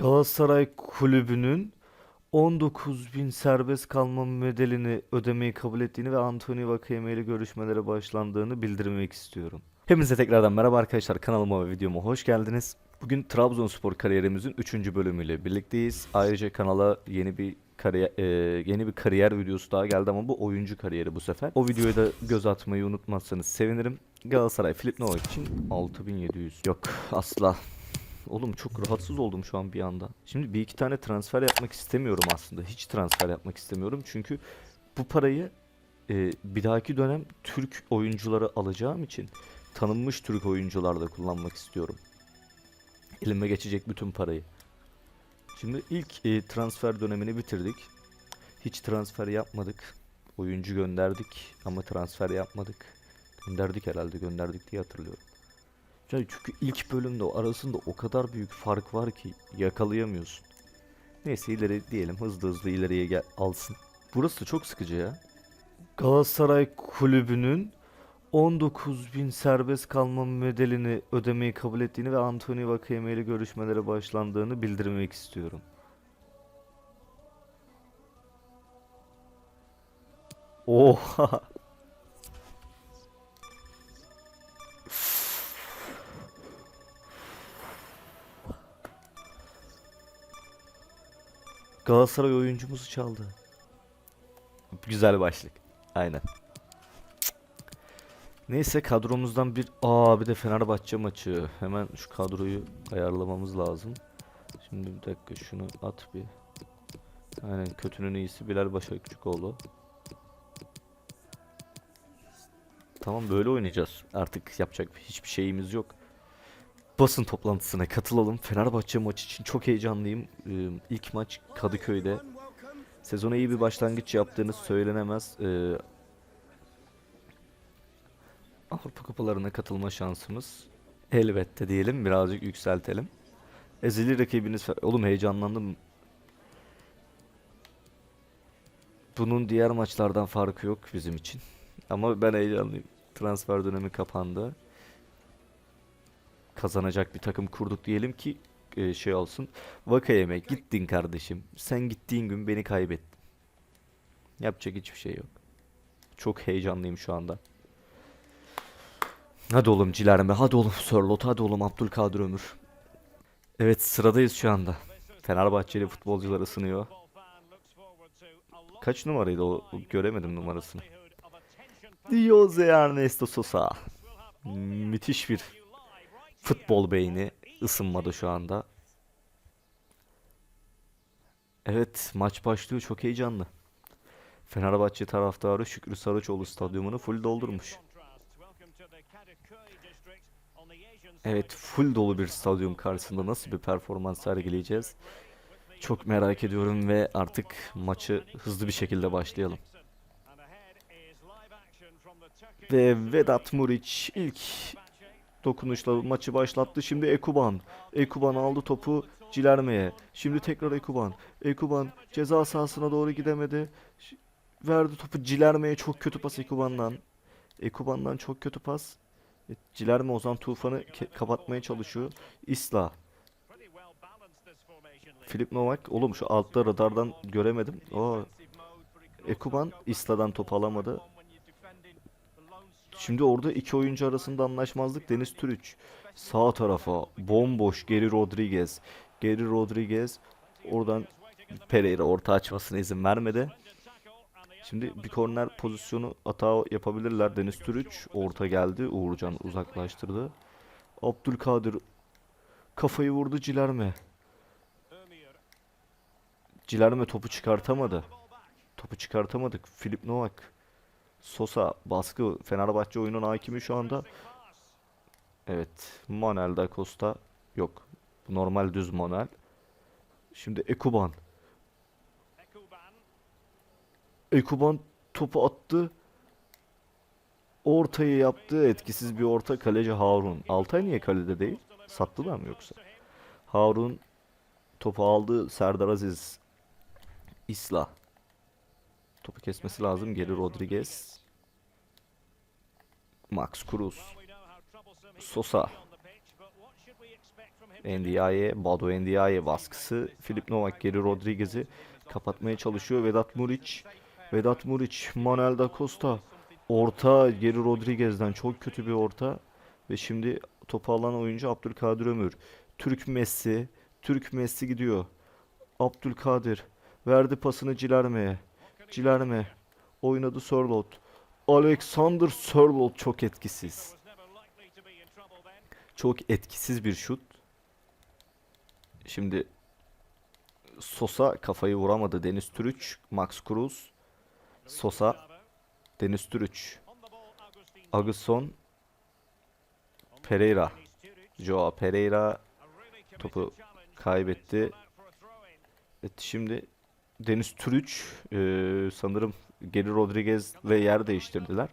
Galatasaray Kulübü'nün 19 bin serbest kalma bedelini ödemeyi kabul ettiğini ve Anthony Vakayeme ile görüşmelere başlandığını bildirmek istiyorum. Hepinize tekrardan merhaba arkadaşlar kanalıma ve videoma hoş geldiniz. Bugün Trabzonspor kariyerimizin 3. bölümüyle birlikteyiz. Ayrıca kanala yeni bir kariyer e, yeni bir kariyer videosu daha geldi ama bu oyuncu kariyeri bu sefer. O videoya da göz atmayı unutmazsanız sevinirim. Galatasaray Filip Nova için 6700. Yok asla. Oğlum çok rahatsız oldum şu an bir anda. Şimdi bir iki tane transfer yapmak istemiyorum aslında. Hiç transfer yapmak istemiyorum. Çünkü bu parayı e, bir dahaki dönem Türk oyuncuları alacağım için tanınmış Türk oyuncularda kullanmak istiyorum. Elime geçecek bütün parayı. Şimdi ilk e, transfer dönemini bitirdik. Hiç transfer yapmadık. Oyuncu gönderdik ama transfer yapmadık. Gönderdik herhalde gönderdik diye hatırlıyorum. Ya çünkü ilk bölümde arasında o kadar büyük fark var ki yakalayamıyorsun. Neyse ileri diyelim hızlı hızlı ileriye gel alsın. Burası da çok sıkıcı ya. Galatasaray Kulübü'nün 19 bin serbest kalma bedelini ödemeyi kabul ettiğini ve Anthony Vakayeme ile görüşmelere başlandığını bildirmek istiyorum. Oha! Galatasaray oyuncumuzu çaldı. Güzel başlık. Aynen. Neyse kadromuzdan bir aa bir de Fenerbahçe maçı. Hemen şu kadroyu ayarlamamız lazım. Şimdi bir dakika şunu at bir. Aynen kötünün iyisi Bilal Başakçıkoğlu. Tamam böyle oynayacağız. Artık yapacak hiçbir şeyimiz yok. Basın toplantısına katılalım. Fenerbahçe maçı için çok heyecanlıyım. Ee, ilk maç Kadıköy'de. Sezona iyi bir başlangıç yaptığını söylenemez. Ee, Avrupa kupalarına katılma şansımız elbette diyelim. Birazcık yükseltelim. Ezeli rakibiniz... Oğlum heyecanlandım. Bunun diğer maçlardan farkı yok bizim için. Ama ben heyecanlıyım. Transfer dönemi kapandı. Kazanacak bir takım kurduk diyelim ki e, şey olsun. Vakayeme gittin kardeşim. Sen gittiğin gün beni kaybettin. Yapacak hiçbir şey yok. Çok heyecanlıyım şu anda. Hadi oğlum Cilerme, hadi oğlum Sörlot, hadi oğlum Abdülkadir Ömür. Evet sıradayız şu anda. Fenerbahçeli futbolcular ısınıyor. Kaç numaraydı o? Göremedim numarasını. Jose Ernesto Sosa. Müthiş bir futbol beyni ısınmadı şu anda. Evet maç başlıyor çok heyecanlı. Fenerbahçe taraftarı Şükrü Saraçoğlu stadyumunu full doldurmuş. Evet full dolu bir stadyum karşısında nasıl bir performans sergileyeceğiz? Çok merak ediyorum ve artık maçı hızlı bir şekilde başlayalım. Ve Vedat Muriç ilk dokunuşla maçı başlattı. Şimdi Ekuban. Ekuban aldı topu Cilerme'ye. Şimdi tekrar Ekuban. Ekuban ceza sahasına doğru gidemedi. Verdi topu Cilerme'ye çok kötü pas Ekuban'dan. Ekuban'dan çok kötü pas. E, Cilerme Ozan Tufan'ı kapatmaya çalışıyor. Isla. Filip Novak. Oğlum şu altta radardan göremedim. Oo. Ekuban Isla'dan top alamadı. Şimdi orada iki oyuncu arasında anlaşmazlık Deniz Türüç. Sağ tarafa bomboş Geri Rodriguez. Geri Rodriguez oradan Pereira orta açmasına izin vermedi. Şimdi bir korner pozisyonu hata yapabilirler. Deniz Türüç orta geldi. Uğurcan uzaklaştırdı. Abdülkadir kafayı vurdu Cilerme. Cilerme topu çıkartamadı. Topu çıkartamadık. Filip Novak. Sosa baskı Fenerbahçe oyunun hakimi şu anda. Evet. Manuel da Costa yok. Normal düz Manuel. Şimdi Ekuban. Ekuban topu attı. Ortayı yaptı. Etkisiz bir orta kaleci Harun. Altay niye kalede değil? Sattılar mı yoksa? Harun topu aldı. Serdar Aziz. Isla. Topu kesmesi lazım. Geri Rodriguez. Max Cruz. Sosa. Ndiaye, Badu Ndiaye baskısı. Filip Novak geri Rodriguez'i kapatmaya çalışıyor. Vedat Muriç, Vedat Muriç, Manuel da Costa. Orta geri Rodriguez'den çok kötü bir orta. Ve şimdi topu alan oyuncu Abdülkadir Ömür. Türk Messi, Türk Messi gidiyor. Abdülkadir verdi pasını Cilerme'ye. Cilerme oynadı Sörloth. Alexander Sörloth çok etkisiz. Çok etkisiz bir şut. Şimdi Sosa kafayı vuramadı. Deniz Türüç, Max Cruz, Sosa, Deniz Türüç, Aguson, Pereira, Joao Pereira topu kaybetti. Evet, şimdi Deniz Türüç e, sanırım Geri Rodriguez'le yer değiştirdiler.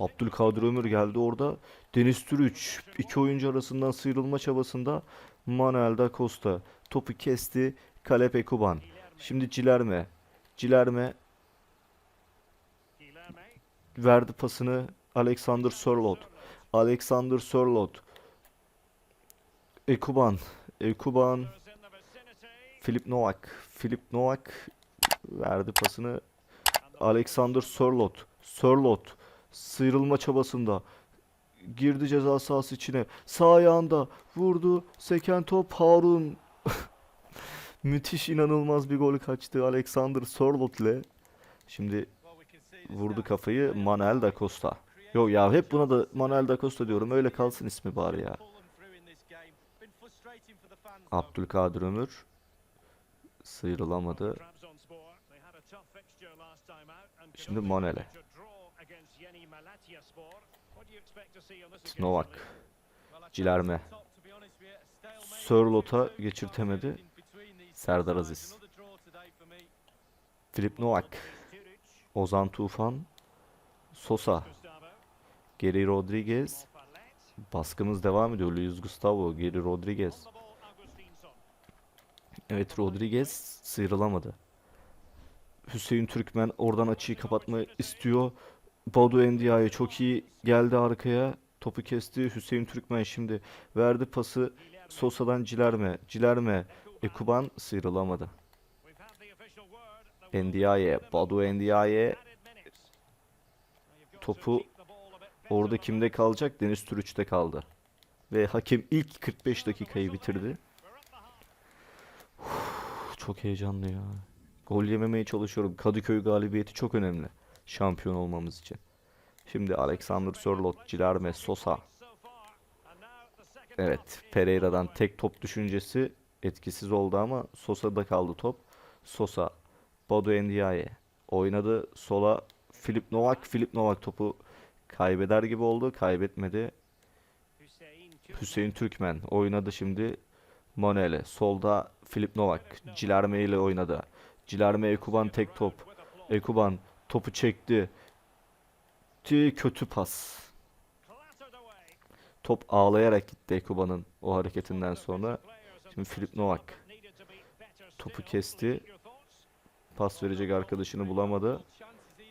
Abdülkadir Ömür geldi orada. Deniz Türüç iki oyuncu arasından sıyrılma çabasında Manuel da Costa topu kesti. Kalep Ekuban. Şimdi Cilerme. Cilerme verdi pasını Alexander Sörloth. Alexander Sörloth. Ekuban. Ekuban. Filip Novak. Filip Novak verdi pasını Alexander Sörloth. Sörloth sıyrılma çabasında girdi ceza sahası içine. Sağ ayağında vurdu. Seken top Harun. Müthiş inanılmaz bir gol kaçtı Alexander Sörloth'le. Şimdi vurdu kafayı Manuel da Costa. Yo ya hep buna da Manuel da Costa diyorum. Öyle kalsın ismi bari ya. Abdülkadir Ömür sıyrılamadı. Şimdi Monele. Novak. Cilerme. Sörlot'a geçirtemedi. Serdar Aziz. Filip Novak. Ozan Tufan. Sosa. Geri Rodriguez. Baskımız devam ediyor. Luis Gustavo. Geri Rodriguez. Evet Rodriguez sıyrılamadı. Hüseyin Türkmen oradan açıyı kapatma istiyor. Badu Ndiaye çok iyi geldi arkaya. Topu kesti. Hüseyin Türkmen şimdi verdi pası Sosa'dan Cilerme. Cilerme. Ekuban sıyrılamadı. Ndiaye. Badu Ndiaye topu orada kimde kalacak? Deniz Türüç'te kaldı. Ve hakem ilk 45 dakikayı bitirdi. Uf, çok heyecanlı ya. Gol yememeye çalışıyorum. Kadıköy galibiyeti çok önemli. Şampiyon olmamız için. Şimdi Alexander Sörloth, Cilerme, Sosa. Evet, Pereira'dan tek top düşüncesi etkisiz oldu ama Sosa'da kaldı top. Sosa, Badu Ndiaye oynadı sola. Filip Novak, Filip Novak topu kaybeder gibi oldu. Kaybetmedi. Hüseyin Türkmen oynadı şimdi. Monele. Solda Filip Novak. Cilerme ile oynadı. Cilerme Ekuban tek top. Ekuban topu çekti. Ti kötü pas. Top ağlayarak gitti Ekuban'ın o hareketinden sonra. Şimdi Filip Novak topu kesti. Pas verecek arkadaşını bulamadı.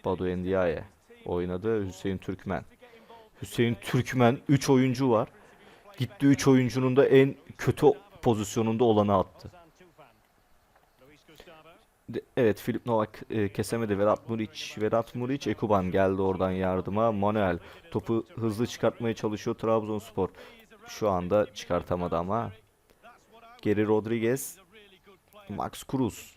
Badu Ndiaye oynadı. Hüseyin Türkmen. Hüseyin Türkmen 3 oyuncu var. Gitti 3 oyuncunun da en kötü pozisyonunda olanı attı. Evet Filip Novak e, kesemedi. Vedat Muriç, Vedat Muriç, Ekuban geldi oradan yardıma. Manuel topu hızlı çıkartmaya çalışıyor Trabzonspor. Şu anda çıkartamadı ama. Geri Rodriguez, Max Cruz.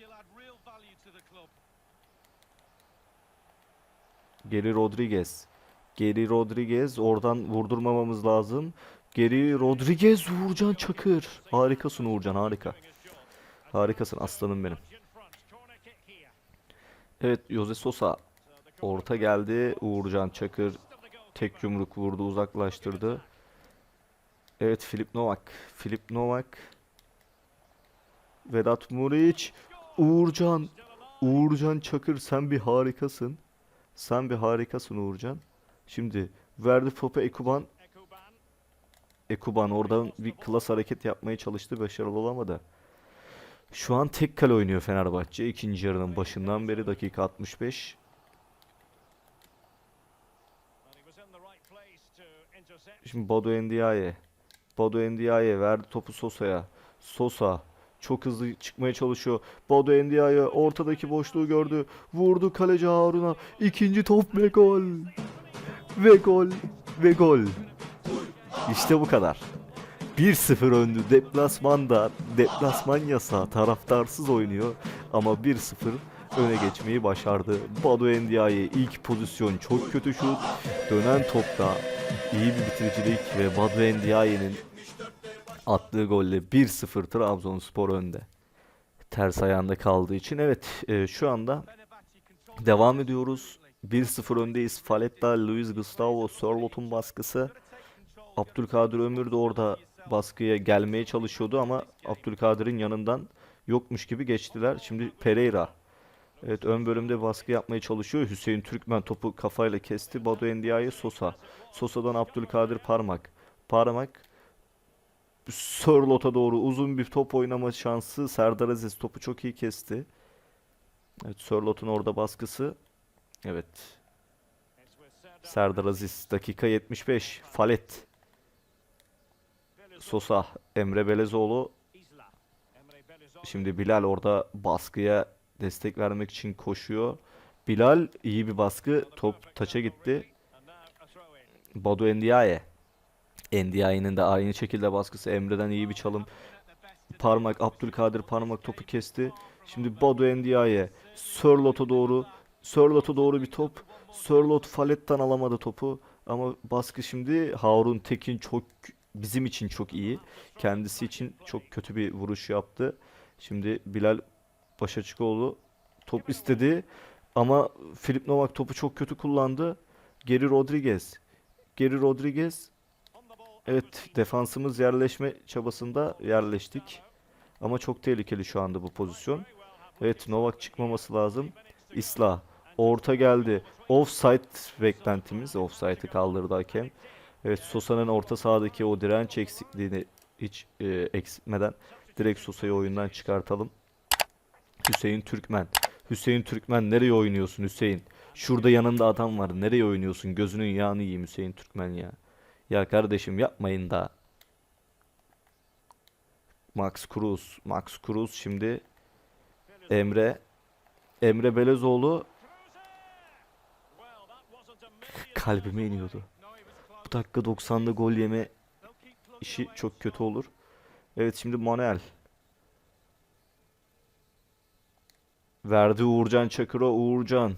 Geri Rodriguez. Geri Rodriguez oradan vurdurmamamız lazım. Geri Rodriguez Uğurcan Çakır. Harikasın Uğurcan harika. Harikasın aslanım benim. Evet Jose Sosa orta geldi. Uğurcan Çakır tek yumruk vurdu uzaklaştırdı. Evet Filip Novak. Filip Novak. Vedat Muriç. Uğurcan. Uğurcan Çakır sen bir harikasın. Sen bir harikasın Uğurcan. Şimdi verdi topu Ekuban. Ekuban oradan bir klas hareket yapmaya çalıştı. Başarılı olamadı. Şu an tek kale oynuyor Fenerbahçe. ikinci yarının başından beri dakika 65. Şimdi Badu Ndiaye. Badu Ndiaye verdi topu Sosa'ya. Sosa çok hızlı çıkmaya çalışıyor. Badu Endia'yı ortadaki boşluğu gördü. Vurdu kaleci Harun'a. İkinci top ve gol. Ve gol. Ve gol. İşte bu kadar. 1-0 öndü. Deplasmanda, deplasman yasağı taraftarsız oynuyor ama 1-0 öne geçmeyi başardı. Badu Endiaye ilk pozisyon çok kötü şut. Dönen topta iyi bir bitiricilik ve Badu Endiaye'nin attığı golle 1-0 Trabzonspor önde. Ters ayağında kaldığı için evet e, şu anda devam ediyoruz. 1-0 öndeyiz. Faletta, Luis Gustavo, Sörlot'un baskısı. Abdülkadir Ömür de orada baskıya gelmeye çalışıyordu ama Abdülkadir'in yanından yokmuş gibi geçtiler. Şimdi Pereira. Evet ön bölümde baskı yapmaya çalışıyor. Hüseyin Türkmen topu kafayla kesti. Badu Endiaye Sosa. Sosa'dan Abdülkadir Parmak. Parmak Sörlot'a doğru uzun bir top oynama şansı. Serdar Aziz topu çok iyi kesti. Evet Sörlot'un orada baskısı. Evet. Serdar Aziz dakika 75. Falet. Sosa, Emre Belezoğlu. Şimdi Bilal orada baskıya destek vermek için koşuyor. Bilal iyi bir baskı. Top taça gitti. Badu Endiaye. Endiaye'nin de aynı şekilde baskısı. Emre'den iyi bir çalım. Parmak, Abdülkadir Parmak topu kesti. Şimdi Badu Endiaye. Sörlot'a doğru. Sörlot'a doğru bir top. Sörlot Falet'ten alamadı topu. Ama baskı şimdi Harun Tekin çok bizim için çok iyi. Kendisi için çok kötü bir vuruş yaptı. Şimdi Bilal Başaçıkoğlu top istedi ama Filip Novak topu çok kötü kullandı. Geri Rodriguez. Geri Rodriguez. Evet defansımız yerleşme çabasında yerleştik. Ama çok tehlikeli şu anda bu pozisyon. Evet Novak çıkmaması lazım. Isla. Orta geldi. Offside beklentimiz. Offside'ı kaldırdı hakem. Evet Sosa'nın orta sahadaki o direnç eksikliğini hiç e, eksiltmeden direkt Sosa'yı oyundan çıkartalım. Hüseyin Türkmen. Hüseyin Türkmen nereye oynuyorsun Hüseyin? Şurada yanında adam var. Nereye oynuyorsun? Gözünün yağını yiyeyim Hüseyin Türkmen ya. Ya kardeşim yapmayın da. Max Cruz. Max Cruz şimdi Emre Emre Belezoğlu kalbime iniyordu. Dakika 90'da gol yeme işi çok kötü olur. Evet şimdi Manuel. Verdi Uğurcan Çakır'a Uğurcan.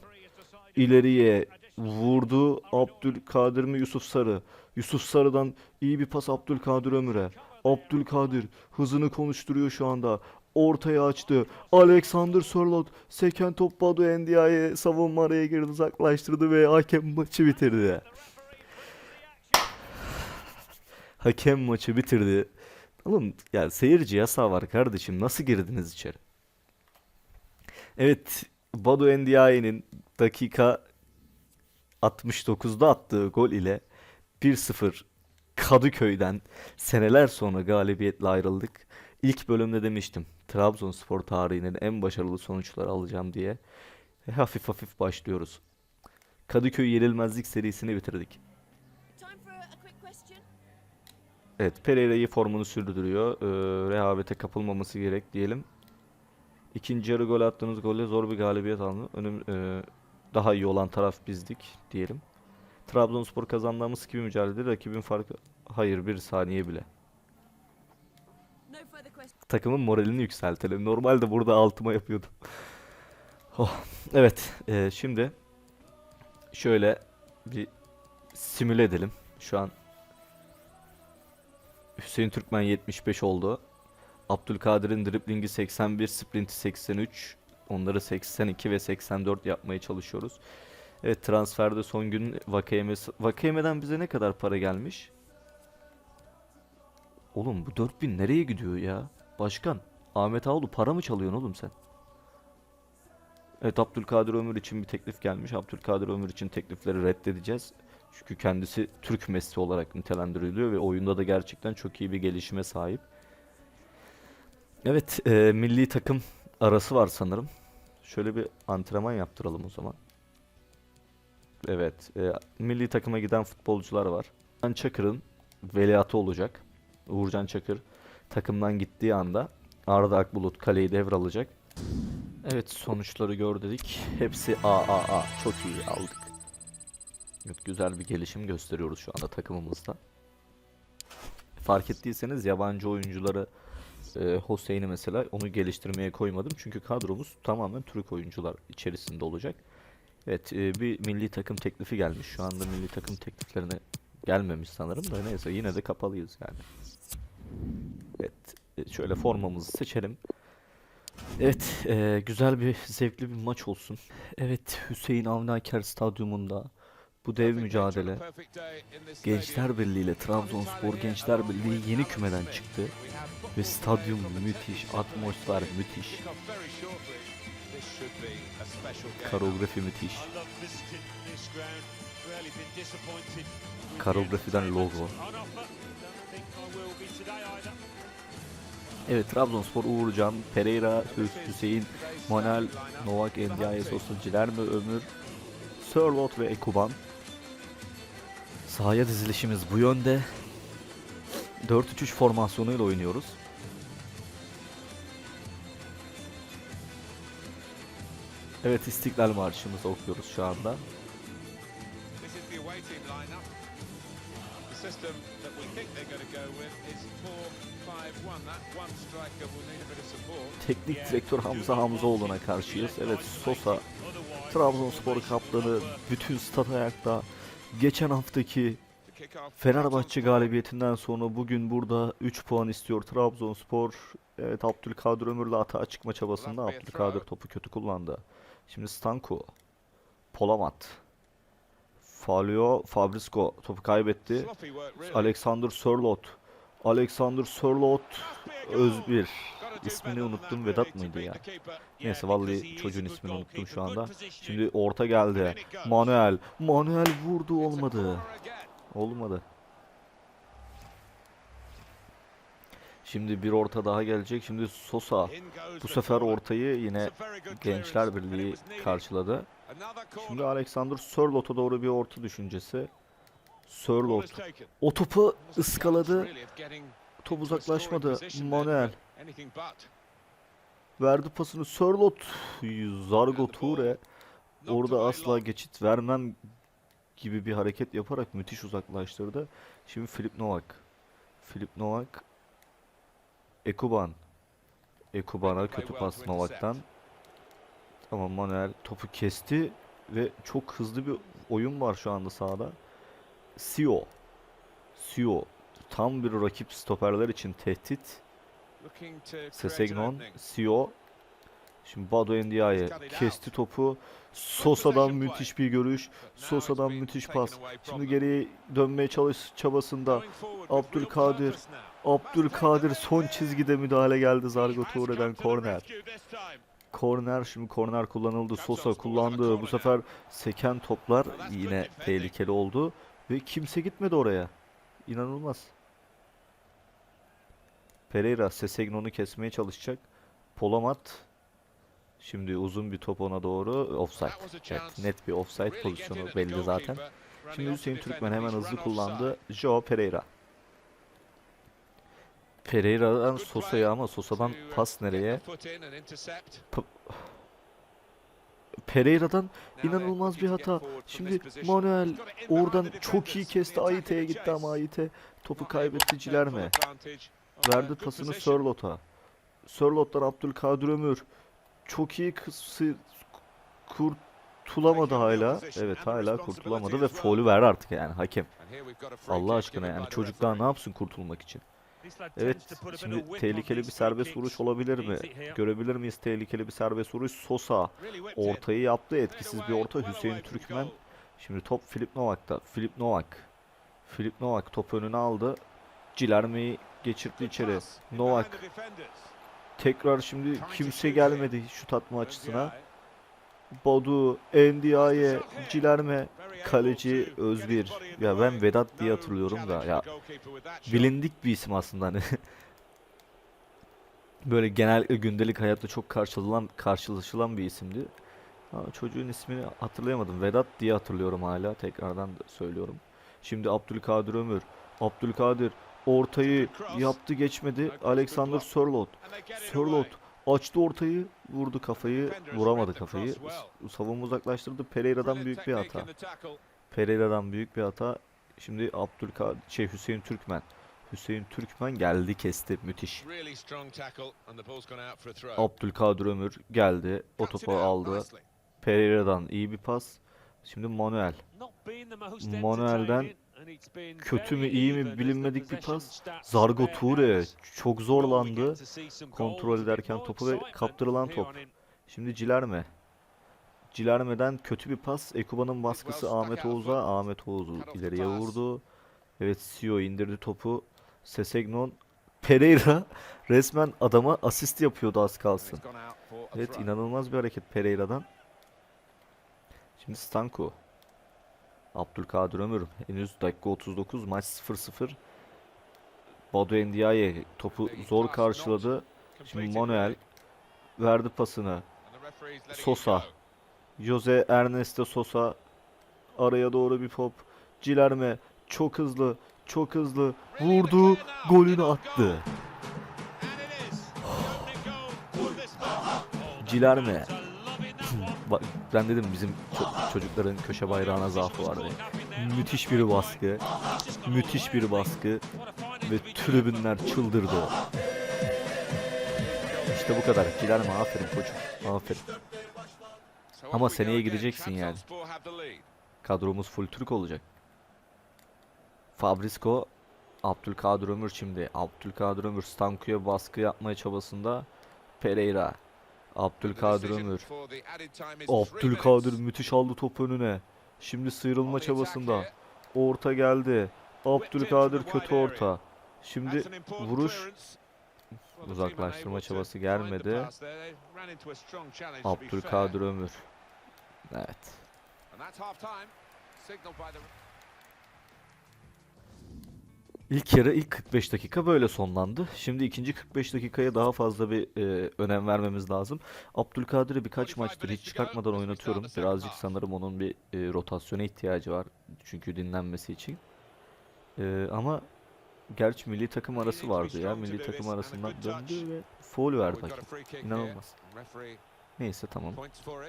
ileriye vurdu Abdülkadir mi Yusuf Sarı. Yusuf Sarı'dan iyi bir pas Abdülkadir Ömür'e. Abdülkadir hızını konuşturuyor şu anda. Ortaya açtı. Alexander Sörloth seken top Badu Endia'ya savunma araya girdi uzaklaştırdı ve hakem maçı bitirdi. Hakem maçı bitirdi. Oğlum ya seyirci yasağı var kardeşim. Nasıl girdiniz içeri? Evet, Badu Endiaye'nin dakika 69'da attığı gol ile 1-0 Kadıköy'den seneler sonra galibiyetle ayrıldık. İlk bölümde demiştim Trabzonspor tarihinin en başarılı sonuçları alacağım diye. Ve hafif hafif başlıyoruz. Kadıköy yenilmezlik serisini bitirdik. Evet, Pereira iyi formunu sürdürüyor. Ee, rehavete kapılmaması gerek diyelim. İkinci yarı gol attığınız golle zor bir galibiyet aldı. Önüm, e, daha iyi olan taraf bizdik diyelim. Trabzonspor kazandığımız gibi mücadele rakibin farkı hayır bir saniye bile. Takımın moralini yükseltelim. Normalde burada altıma yapıyordum. Oh, evet, e, şimdi şöyle bir simüle edelim. Şu an Hüseyin Türkmen 75 oldu. Abdülkadir'in driblingi 81, sprinti 83. Onları 82 ve 84 yapmaya çalışıyoruz. Evet transferde son gün Vakayeme Vakayeme'den bize ne kadar para gelmiş? Oğlum bu 4000 nereye gidiyor ya? Başkan, Ahmet Ağoğlu para mı çalıyorsun oğlum sen? Evet Abdülkadir Ömür için bir teklif gelmiş. Abdülkadir Ömür için teklifleri reddedeceğiz. Çünkü kendisi Türk Messi olarak nitelendiriliyor ve oyunda da gerçekten çok iyi bir gelişime sahip. Evet, e, milli takım arası var sanırım. Şöyle bir antrenman yaptıralım o zaman. Evet, e, milli takıma giden futbolcular var. Uğurcan Çakır'ın veliahtı olacak. Uğurcan Çakır takımdan gittiği anda Arda Akbulut kaleyi devralacak. Evet sonuçları gördük. Hepsi A A A. Çok iyi aldık. Evet, güzel bir gelişim gösteriyoruz şu anda takımımızda. Fark ettiyseniz yabancı oyuncuları e, Hüseyin'i mesela onu geliştirmeye koymadım. Çünkü kadromuz tamamen Türk oyuncular içerisinde olacak. Evet e, bir milli takım teklifi gelmiş. Şu anda milli takım tekliflerine gelmemiş sanırım da neyse yine de kapalıyız yani. Evet e, şöyle formamızı seçelim. Evet e, güzel bir zevkli bir maç olsun. Evet Hüseyin Avni Aker Stadyumunda bu dev mücadele Gençler Birliği ile Trabzonspor Gençler Birliği yeni kümeden çıktı ve stadyum müthiş, atmosfer müthiş, koreografi müthiş, koreografiden logo. Evet Trabzonspor Uğurcan, Pereira, Hü- Hüseyin, Manuel, Novak, Ndiaye, Sosa, Cilerme, Ömür, Sörlot ve Ekuban. Sahaya dizilişimiz bu yönde. 4-3-3 formasyonuyla oynuyoruz. Evet İstiklal Marşımızı okuyoruz şu anda. This is the away team lineup. The system that we think they're going to go with is 4-5-1. That one striker will need a bit of support. Teknik direktör Hamza Hamzaoğlu'na karşıyız. Evet Sosa, Trabzonspor kaptanı, bütün stat ayakta. Geçen haftaki Fenerbahçe galibiyetinden sonra bugün burada 3 puan istiyor Trabzonspor. Evet Abdülkadir Ömür'le atağa çıkma çabasında Abdülkadir topu kötü kullandı. Şimdi Stanko, Polamat, Falio, Fabrisco topu kaybetti. Alexander Sörlot, Alexander Sörlot, Özbir. İsmini unuttum Vedat mıydı ya? Neyse vallahi çocuğun ismini unuttum şu anda. Şimdi orta geldi. Manuel, Manuel vurdu olmadı. Olmadı. Şimdi bir orta daha gelecek. Şimdi Sosa bu sefer ortayı yine Gençler Birliği karşıladı. Şimdi Alexander Sörlot'a doğru bir orta düşüncesi. Sörlot o topu ıskaladı. Top uzaklaşmadı. Manuel. Verdi pasını Sörlot. Zargo Ture orada asla geçit vermem gibi bir hareket yaparak müthiş uzaklaştırdı. Şimdi Filip Novak. Filip Novak. Ekuban. Ekuban'a kötü pas Novak'tan. Ama Manuel topu kesti ve çok hızlı bir oyun var şu anda sahada. Sio. Sio. Tam bir rakip stoperler için tehdit. Sesegnon. Sio. Şimdi Bado Ndiaye kesti topu. Sosa'dan müthiş bir görüş. Sosa'dan müthiş pas. Şimdi geriye dönmeye çalış çabasında Abdülkadir. Abdülkadir son çizgide müdahale geldi Zargo Toure'den korner. Korner şimdi korner kullanıldı. Sosa kullandı. Bu sefer seken toplar yine tehlikeli oldu ve kimse gitmedi oraya. İnanılmaz. Pereira Sesegnon'u kesmeye çalışacak. Polamat şimdi uzun bir top ona doğru offside. Evet, net bir offside pozisyonu belli zaten. Şimdi Hüseyin Türkmen hemen hızlı kullandı. Joao Pereira. Pereira'dan Sosa'ya ama Sosa'dan uh, pas nereye? intercept. Pereira'dan inanılmaz bir hata. Şimdi. Manuel oradan çok iyi kesti. The gitti ama. Ayite topu kaybetti Cilerme. Verdi position. Sörlot'a. Sörlot'tan Abdülkadir Ömür. Çok iyi kısı kurtulamadı hala. Evet hala kurtulamadı ve faulü ver artık yani hakem. Allah aşkına yani by the çocuk daha ne yapsın kurtulmak için? Evet şimdi tehlikeli bir serbest vuruş olabilir mi? Görebilir miyiz tehlikeli bir serbest vuruş? Sosa ortayı yaptı etkisiz bir orta Hüseyin Türkmen. Şimdi top Filip Novak'ta. Filip Novak. Filip Novak topu önüne aldı. Cilerme'yi geçirdi içeri. Novak tekrar şimdi kimse gelmedi şut atma açısına. Badu, Endiaye, Cilerme, kaleci Özbir. Ya ben. Vedat diye hatırlıyorum da ya bilindik bir isim aslında hani. Böyle genel gündelik hayatta çok karşılaşılan karşılaşılan bir isimdi. Ha, çocuğun ismini hatırlayamadım. Vedat diye hatırlıyorum hala. Tekrardan da söylüyorum. Şimdi Abdülkadir Ömür. Abdülkadir Ortayı yaptı geçmedi. Alexander Sörloth away. açtı ortayı, vurdu kafayı, vuramadı kafayı. Savunma uzaklaştırdı. Pereira'dan büyük bir hata. Pereira'dan büyük bir hata. Şimdi Abdülkadir şey Hüseyin Türkmen. Hüseyin Türkmen geldi kesti müthiş. Abdülkadir Ömür geldi. O topu aldı. Pereira'dan iyi bir pas. Şimdi Manuel. Manuel'den kötü mü iyi mi bilinmedik bir pas. Zargo Toure çok zorlandı. Kontrol ederken topu ve kaptırılan top. Şimdi Cilerme. Cilerme'den kötü bir pas. Ekuba'nın baskısı Ahmet Oğuz'a. Ahmet Oğuz ileriye vurdu. Evet Sio indirdi topu. Sesegnon. Pereira resmen adama asist yapıyordu az kalsın. Evet inanılmaz bir hareket Pereira'dan. Şimdi Stanko. Abdülkadir Ömür. Henüz dakika 39 maç 0-0. Badu Ndiaye topu zor karşıladı. Şimdi Manuel verdi pasını. Sosa. Jose Ernesto Sosa araya doğru bir top. Cilerme çok hızlı, çok hızlı vurdu, golünü attı. Cilerme. Bak ben dedim bizim ço- çocukların köşe bayrağına zaafı var diye. Müthiş bir baskı, müthiş bir baskı ve tribünler çıldırdı. İşte bu kadar. Cilerme aferin koçum. Aferin. Ama seneye gideceksin yani. Kadromuz full Türk olacak. Fabrisco, Abdülkadir Ömür şimdi. Abdülkadir Ömür Stanko'ya baskı yapmaya çabasında. Pereira. Abdülkadir Ömür. Abdülkadir müthiş aldı topu önüne. Şimdi sıyrılma çabasında. Orta geldi. Abdülkadir kötü orta. Şimdi vuruş. Uzaklaştırma çabası gelmedi. Abdülkadir Ömür. Evet. İlk yarı ilk 45 dakika böyle sonlandı. Şimdi ikinci 45 dakikaya daha fazla bir e, önem vermemiz lazım. Abdülkadir'i birkaç maçtır hiç çıkartmadan oynatıyorum. Birazcık sanırım onun bir e, rotasyona ihtiyacı var. Çünkü dinlenmesi için. E, ama gerçi milli takım arası vardı ya. Milli takım arasından döndü ve foul verdi hakem. İnanılmaz. Neyse tamam.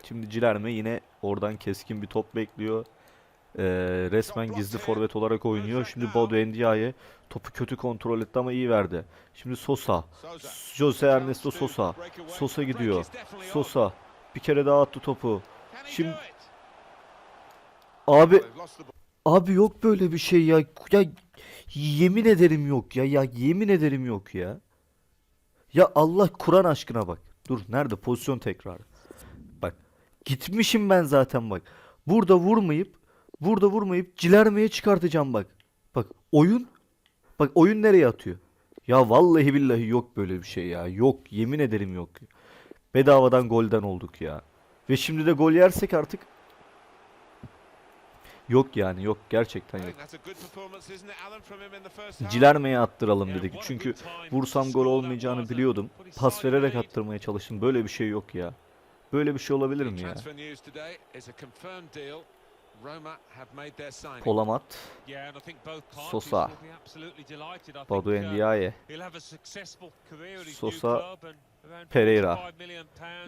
Şimdi Cilerme yine oradan keskin bir top bekliyor. Ee, resmen gizli forvet olarak oynuyor. Şimdi Badu Ndiaye topu kötü kontrol etti ama iyi verdi. Şimdi Sosa. Jose Ernesto Sosa. Sosa gidiyor. Sosa bir kere daha attı topu. Şimdi- Abi abi yok böyle bir şey ya. Ya yemin ederim yok ya. Ya yemin ederim yok ya. Ya Allah Kur'an aşkına bak. Dur nerede pozisyon tekrarı. Bak gitmişim ben zaten bak. Burada vurmayıp burada vurmayıp Cilerme'ye çıkartacağım bak. Bak oyun bak oyun nereye atıyor? Ya vallahi billahi yok böyle bir şey ya. Yok yemin ederim yok. Bedavadan golden olduk ya. Ve şimdi de gol yersek artık yok yani yok gerçekten yok. Cilerme'ye attıralım dedik. Çünkü vursam gol olmayacağını biliyordum. Pas vererek attırmaya çalıştım. Böyle bir şey yok ya. Böyle bir şey olabilir mi ya? Polamat, Sosa, Badu Ndiaye, Sosa, Pereira.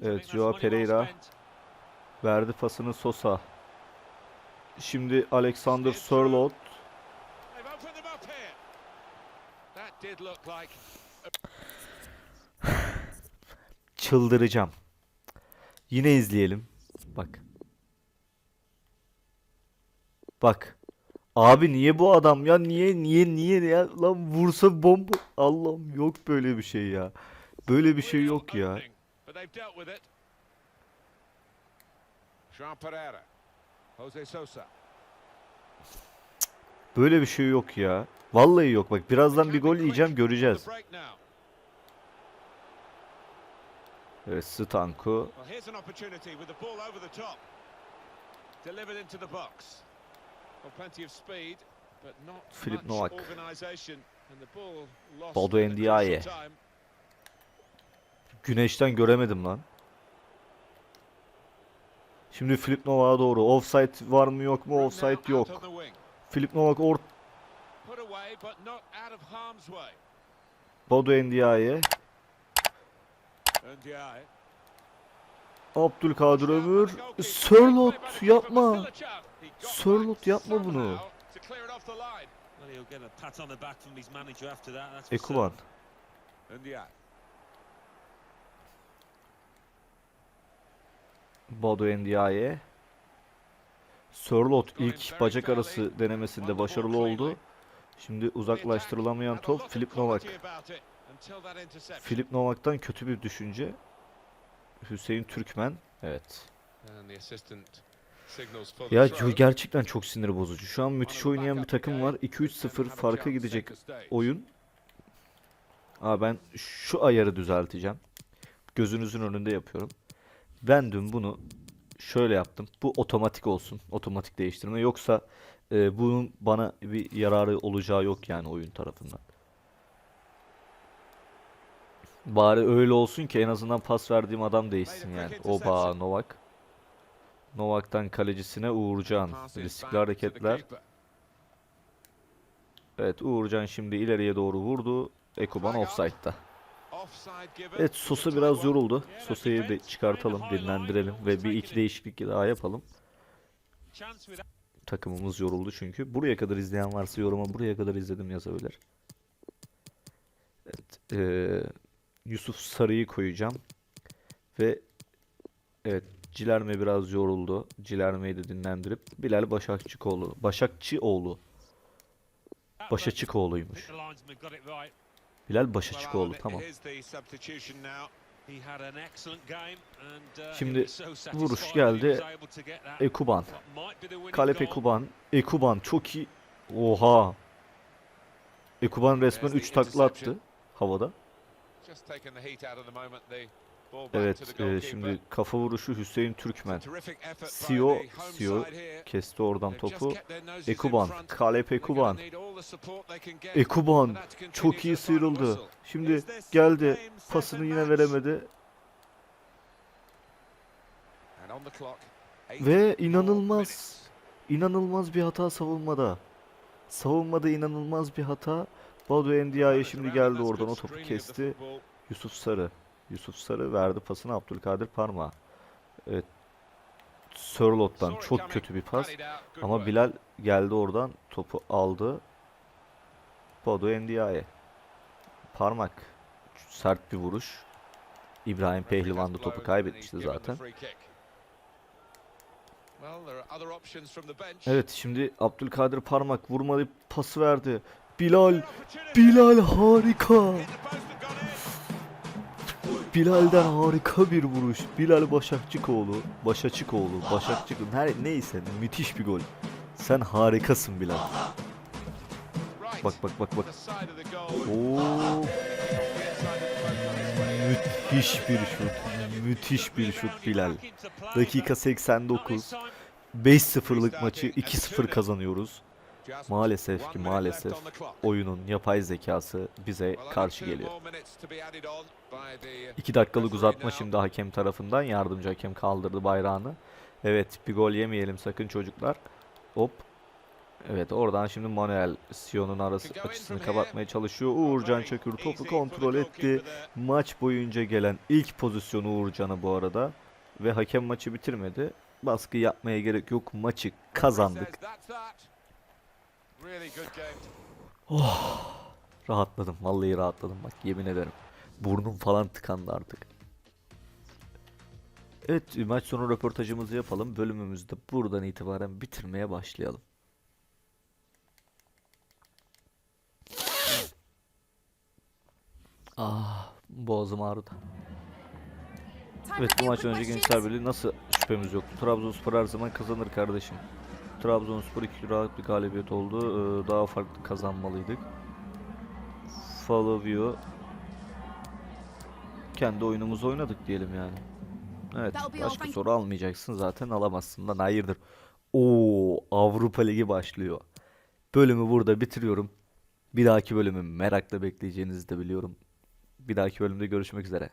Evet, Joao Pereira verdi pasını Sosa. Şimdi Alexander Sörloth. Çıldıracağım. Yine izleyelim. Bak. Bak. Abi niye bu adam ya? Niye niye niye ya? Lan vursa bomba. Allah'ım yok böyle bir şey ya. Böyle bir şey yok ya. Böyle bir şey yok ya. Vallahi yok bak. Birazdan bir gol yiyeceğim göreceğiz. Evet Stanku. Well, Filip Novak. organisation. And the ball lost Bodo in the Ndiaye. crucial time. Güneşten göremedim lan. Şimdi Filip Novak'a doğru. Offside var mı yok mu? Offside yok. Filip Novak or Put away away, but not out of harm's way. Bodo Ndiaye. Ndiaye. Abdülkadir Ömür. Sörlot yapma. Sörlot yapma bunu. Well, he'll get a pat on the back from his manager after that. That's for Ekuban. Bodo Ndiaye. Sörlot ilk bacak arası denemesinde başarılı oldu. Şimdi uzaklaştırılamayan top Filip Novak. Filip Novak'tan kötü bir düşünce. Hüseyin Türkmen. Evet. Ya gerçekten çok sinir bozucu. Şu an müthiş oynayan bir takım var. 2-3-0 farka gidecek oyun. Aa ben şu ayarı düzelteceğim. Gözünüzün önünde yapıyorum. Ben dün bunu şöyle yaptım. Bu otomatik olsun. Otomatik değiştirme. Yoksa e, bunun bana bir yararı olacağı yok yani oyun tarafından. Bari öyle olsun ki en azından pas verdiğim adam değişsin yani. Oba Novak. Novak'tan kalecisine Uğurcan. Riskli hareketler. Evet Uğurcan şimdi ileriye doğru vurdu. Ekuban offside'da. Evet Sosa biraz yoruldu. Sosa'yı da çıkartalım, dinlendirelim ve bir iki değişiklik daha yapalım. Takımımız yoruldu çünkü. Buraya kadar izleyen varsa yoruma buraya kadar izledim yazabilir. Evet, eee, Yusuf Sarı'yı koyacağım. Ve evet Cilerme biraz yoruldu. Cilerme'yi de dinlendirip Bilal Başakçıoğlu. Başakçıoğlu. Başaçıkoğlu'ymuş. Bilal Başaçıkoğlu tamam. Uh, Şimdi vuruş geldi. Ekuban. Kalep. Ekuban. Ekuban çok iyi. Oha. Ekuban resmen 3 takla attı havada. Evet e, şimdi kafa vuruşu Hüseyin Türkmen. Sio, Sio kesti oradan topu. Ekuban, Kalep Ekuban. Ekuban çok iyi sıyrıldı. Şimdi geldi pasını yine veremedi. Ve inanılmaz, inanılmaz bir hata savunmada. Savunmada inanılmaz bir hata. Badu Endiaye şimdi geldi oradan o topu kesti. Yusuf Sarı. Yusuf Sarı verdi pasını Abdülkadir Parmağı. Evet. Sörlot'tan çok kötü bir pas. Ama Bilal geldi oradan topu aldı. Badu Endiaye. Parmak. Sert bir vuruş. İbrahim Pehlivan da topu kaybetmişti zaten. Evet şimdi Abdülkadir Parmak vurmalı pası verdi. Bilal, Bilal harika. Bilal'den harika bir vuruş. Bilal Başakçıkoğlu, Başakçıkoğlu, Başakçıkoğlu her neyse müthiş bir gol. Sen harikasın Bilal. Bak bak bak bak. Oo, müthiş bir şut. Müthiş bir şut Bilal. Dakika 89. 5-0'lık maçı 2-0 kazanıyoruz. Maalesef ki maalesef oyunun yapay zekası bize karşı geliyor. 2 dakikalık uzatma şimdi hakem tarafından yardımcı hakem kaldırdı bayrağını. Evet bir gol yemeyelim sakın çocuklar. Hop. Evet oradan şimdi Manuel Sion'un arası açısını kapatmaya çalışıyor. Uğurcan Çakır topu kontrol etti. Maç boyunca gelen ilk pozisyonu Uğurcan'a bu arada. Ve hakem maçı bitirmedi. Baskı yapmaya gerek yok. Maçı kazandık. Rahatladım. Vallahi rahatladım bak yemin ederim. Burnum falan tıkandı artık. Evet maç sonu röportajımızı yapalım. Bölümümüzü de buradan itibaren bitirmeye başlayalım. Ah boğazım ağrıdı. Evet bu maç önce Gençler Birliği nasıl şüphemiz yoktu. Trabzonspor her zaman kazanır kardeşim. Trabzonspor 2 rahat bir galibiyet oldu. Ee, daha farklı kazanmalıydık. Falavio kendi oyunumuzu oynadık diyelim yani. Evet başka soru almayacaksın zaten alamazsın lan hayırdır. Oo Avrupa Ligi başlıyor. Bölümü burada bitiriyorum. Bir dahaki bölümü merakla bekleyeceğinizi de biliyorum. Bir dahaki bölümde görüşmek üzere.